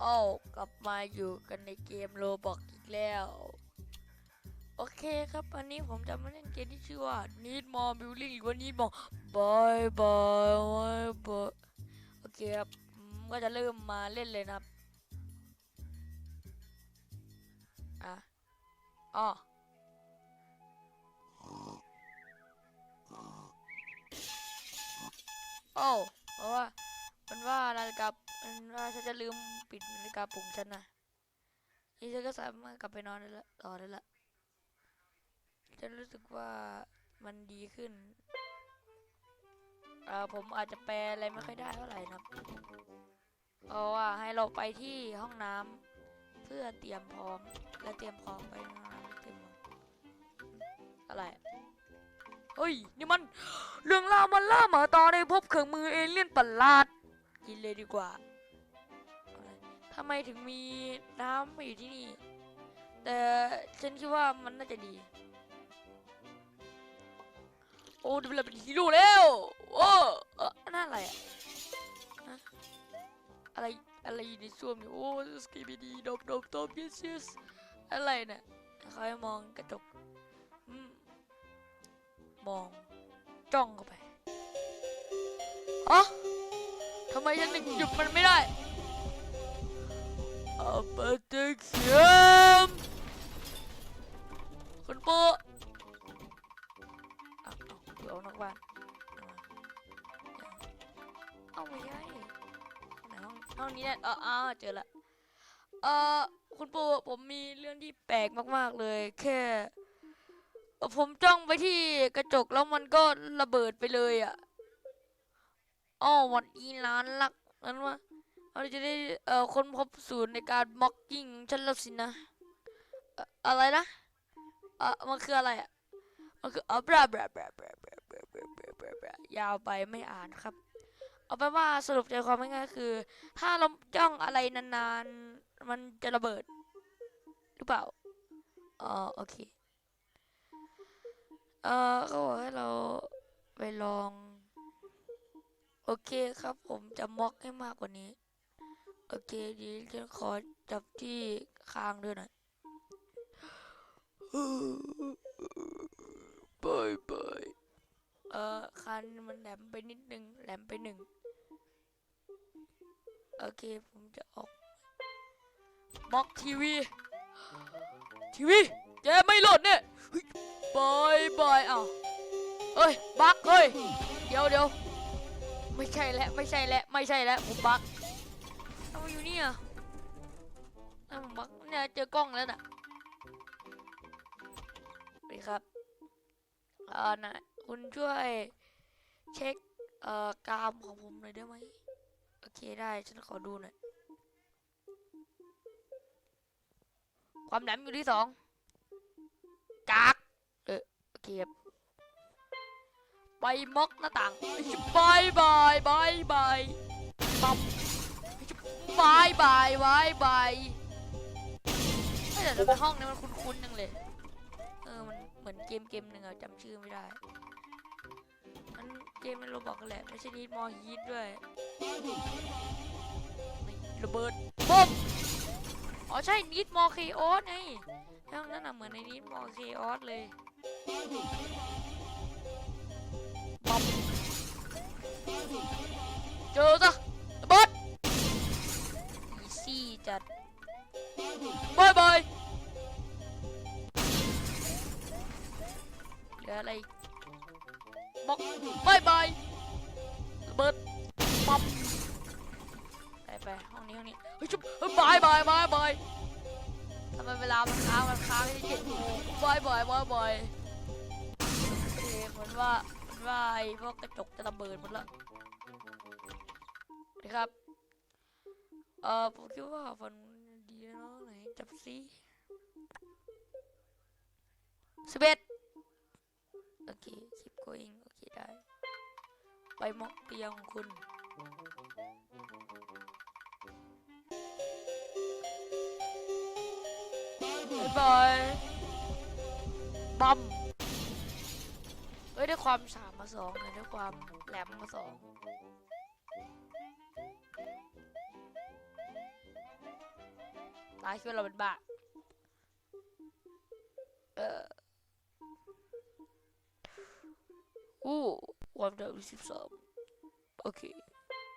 โอ้กลับมาอยู่กันในเกมโรบอกอีกแล้ว โอเคครับวันนี้ผมจะมาเล่นเกมที่ชื่อว่า Need More Building หรือว่า Need More Bye Bye Bye Bye โอเคครับก็จะเริ่มมาเล่นเลยนะครับ อะอ๋อโอ้เพราะว่า มันว่านาฬิกามันว่าฉันจะลืมปิดนาฬิกาปลุกฉันนะนี่ฉันก็สามารถกลับไปนอนได้ละต่อได้ละฉันรู้สึกว่ามันดีขึ้นเอ่อผมอาจจะแปลอะไรไม่ค่อยได้เท่าไหร่นะครับเอาว่าให้เราไปที่ห้องน้ำเพื่อเตรียมพร้อม และเตรียมพร้อมไปงานเตรียมอะไรเฮ้ยนี่มัน เรื่องราวมันล่าหมาตาได้พบเครื่องมือเอเลี่ยนประหลาด กินเลยดีกว่าทำไมถึงมีน้ำมาอยู่ที่นี่ แต่ฉันคิดว่ามันน่าจะดี โอ้ดูเวลาเป็นฮีโร่แล้ว โอ้เออนั่นอะไรอะอะไรอะไรอยู่ในส้วมเนี่โอ้สกีบีดีดบดบดบ yes yes อะไรเนี่ยเขาให้มองกระจกมองจ้องเข้าไปอ๋อำไมฉันถึงหยุดมันไม่ได้อาปาเตเขียมคุณปู่เอาเอาเดี๋ยวนอกบ้านเอาไม่ใช่ไหนห้องห้องนี้เนี่ยเอออ้าวเจอละเออคุณปู่ผมมีเรื่องที่แปลกมาก ๆ เลย แค่ ผมจ้องไปที่กระจกแล้วมันก็ระเบิดไปเลยอะ อ้อหวันอีร้านลักนั้นว่าเราจะได้เอ่อค้นพบศูนย์ในการม็อกกิ้งฉันแล้วสินะอะไรนะเอ่อมันคืออะไรอะมันคืออับราบราบราบราบราบราบราบราบราบรายาวไปไม่อ่านครับ เอาไปว่าสรุปใจความง่ายๆคือ ถ้าเราจ้องอะไรนานๆ มันจะระเบิด หรือเปล่าอ๋อโอเค เออเขาบอกให้เราไปลอง โอเคครับ ผมจะม็อกให้มากกว่านี้ โอเคดีฉันขอจับที่คางด้วยหน่อยบายบายเออคันมันแหลมไปนิดนึง แหลมไปหนึ่ง โอเคผมจะออกบล็อกทีวี ทีวีแกไม่โหลดเนี่ยบายบายเอ้าเฮ้ยบักเฮ้ย เดี๋ยวเดี๋ยว ไม่ใช่แล้วไม่ใช่แล้วไม่ใช่แล้วผมบักทำไมอยู่เนี่ยทำไมผมบักเนี่ยเจอกล้องแล้วน่ะสวัสดีครับเอ่อนะคุณช่วยเช็คเอ่อกรามของผมหน่อยได้ไหมโอเคได้ฉันขอดูหน่อยความแหลมอยู่ที่สองกากเออโอเคครับ ไปม็อกหน้าต่างบายบายบายบายปั๊บบายบายบายบายเอ้ยแต่ทำไมห้องนี้มันคุ้นๆจังเลย เออ มันเหมือนเกมเกมหนึ่งอะจำชื่อไม่ได้ มันเกมมันโรบอกกันแหละ ไม่ใช่ดีมอฮีทด้วยระเบิดปุ๊บอ๋อใช่นิดมอเคออสไงช่างนั้นน่ะเหมือนในนิดมอเคออสเลย เจอซะระเบิดอีซี่จัดบายบายเหลืออะไรบล็อกบายบายระเบิดปั๊บไปไปห้องนี้ห้องนี้เฮ้ยชุบบายบายบายบายทำไมเวลามันค้างมันค้างที่เจ็ดโมงบายบายบายบายโอเคเหมือนว่าเหมือนว่าไอ้พวกกระจกจะระเบิดหมดละ ครับ เออผมคิดว่าฟันดีเนาะไหนจับซิสิบเอ็ดโอเค keep going โอเคได้ ไปมอกเตียงของคุณบายบายบัมเฮ้ยได้ความสามมาสองเลยได้ความแหลมมาสอง ตาคิดว่าเราเป็นบ้า เอออู้ความเร็วสิบสามโอเค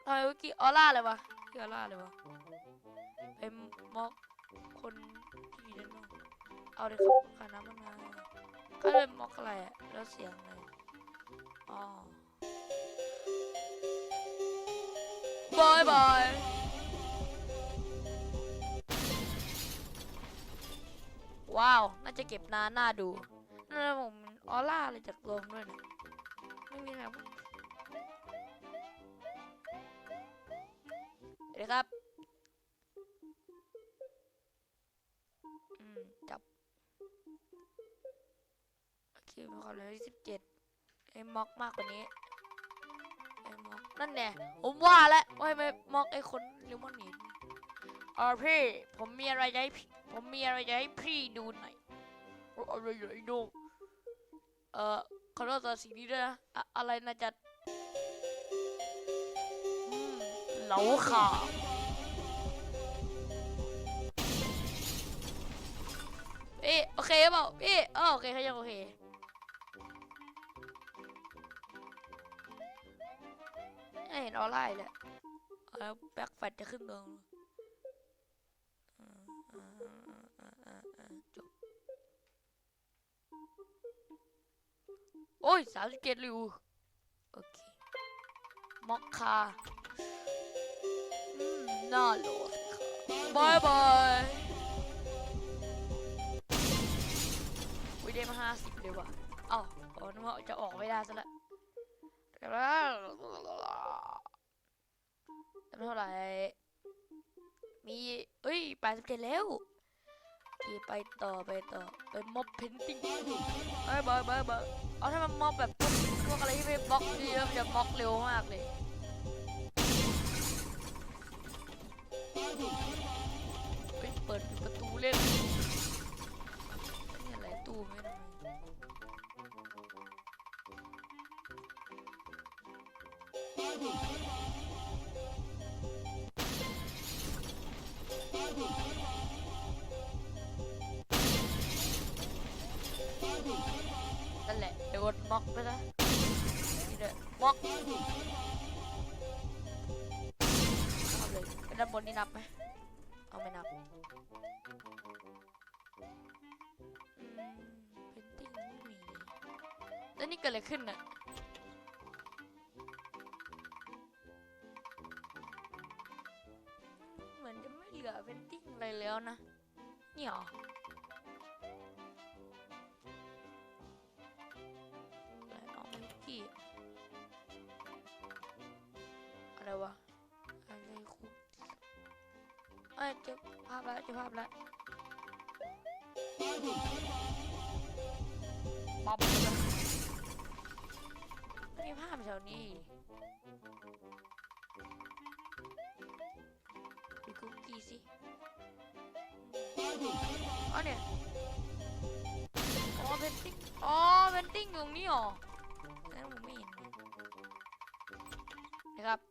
ทำไมเมื่อกี้ออร่าเลยวะที่ออร่าเลยวะเป็นม็อกคนที่อยู่ด้านนอกเอาเลยครับขาน้ำมันมาเขาเป็นม็อกอะไรอะแล้วเสียงอะไรอ๋อบายบาย ว้าว น่าจะเก็บนานน่าดูนั่นแหละผมออร่าอะไรจากตัวผมด้วยนะไม่มีอะไรครับเดี๋ยวครับอืมจับโอเคมีความเร็วที่สิบเจ็ดไอ้ม็อกมากกว่านี้ไอ้ม็อกนั่นแน่ผมว่าแล้วว่าไม่ม็อกไอ้คนลิมอนนีดเออพี่ผมมีอะไรจะให้พี่ ผมมีอะไรจะให้พี่ดูหน่อยอะไรอยู่ไอ้โนเอ่อขอโทษต่อสิ่งนี้ด้วยนะอะอะไรนะจัดเหลาข่าเอ๊ะโอเคเปล่าเอ๊ะอ๋อโอเคเขายังโอเคไม่เห็นออร่าอีกแหละแล้วแบ็คแฟตจะขึ้นตรงอืมอืมอืมอืมอืมอืมอืมจบ โอ้ยสามสิบเจ็ดริวโอเคมอคคาอืมน่าโหลดบายบายวิได้มาห้าสิบเลยว่ะเอ้าอ๋อนึกว่าจะออกไม่ได้ซะละแต่ว่าแต่ไม่เท่าไหร่มีเอ้ยแปดสิบเจ็ดแล้ว ไปต่อไปต่อไปม็อบเพนติ้งบายบายบายบายเอาถ้ามันม็อบแบบพวกอะไรที่ไม่บล็อกเยอะมันจะบล็อกเร็วมากเลยเฮ้เปิดประตูเล่นนี่อะไรตู้ไม่ทำไม นั่นแหละโดนม็อกไปซะนี่เลยม็อกเอาเลยไปด้านบนนี่นับไหมเอาไม่นับอืมเพนติ้งไม่มีแล้วนี่เกิดอะไรขึ้นน่ะเหมือนจะไม่เหลือเพนติ้งอะไรแล้วนะนี่หรอ อะไรวะอะไรคุกเอ้ยเจอภาพแล้วเจอภาพแล้วป๊อปเลยไม่มีภาพแถวนี้ดูคุกกี้สิอ๋อเนี่ยอ๋อเพนติ้งอ๋อเพนติ้งตรงนี้เหรอแล้วผมไม่เห็นนะครับ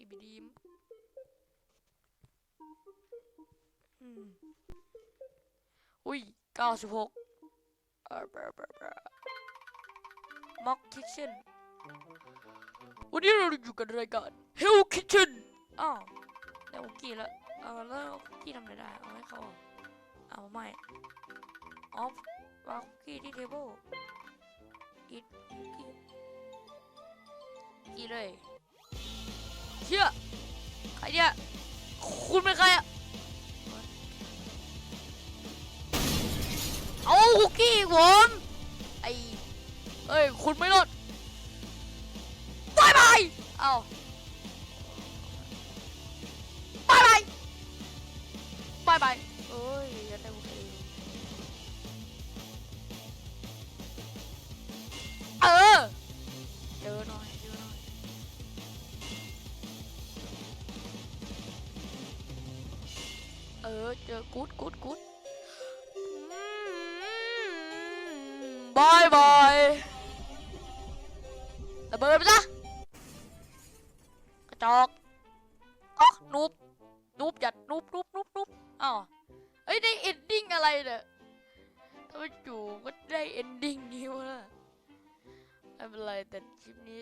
สกิบิดีมอุ้ยเก้าสิบหกม็อกคิทเช่นวันนี้เราอยู่กันรายการ Hell Kitchen อ้าวแล้วคุกกี้แล้วเอาแล้วคุกกี้ทำอะไรได้ เอาให้เขาเอาไม่อ๋อวางคุกกี้ที่เทเบิลอีกกี่กี่เลย เชี่ยใครเนี่ย คุณเป็นใครอะเอาคุกกี้ผมไอเอ้ย คุณไม่รอดบายบายเอา อเจอกูดกูดกูดบายบายระเบิดไปซะกระจอกอ๊อกนูบนูบหยัดนูบนูบนูบนูบอ้าวเนี่ยถ้าไมจู่ก็ได้เอนดิ้งนี้วะไม่เป็นไรแต่คลิปนี้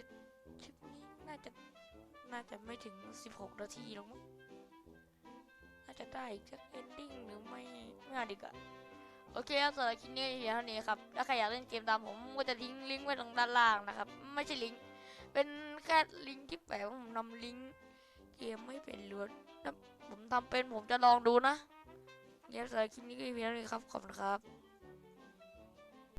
คลิปนี้น่าจะน่าจะไม่ถึง 16 นาทีหรอกมั้ง จะได้อีกสักเอนดิ้งหรือไม่ไม่เอาดีกว่าโอเคครับสำหรับคลิปนี้เพียงเท่านี้ครับถ้าใครอยากเล่นเกมตามผมก็จะทิ้งลิงก์ไว้ตรงด้านล่างนะครับ ไม่ใช่ลิงก์เป็นแค่ลิงก์ที่แปะว่าผมนำลิงก์เกมไม่เป็นล้วนผมทำเป็นผมจะลองดูนะเดี๋ยวสำหรับคลิปนี้ก็เพียงเท่านี้ครับขอบคุณครับ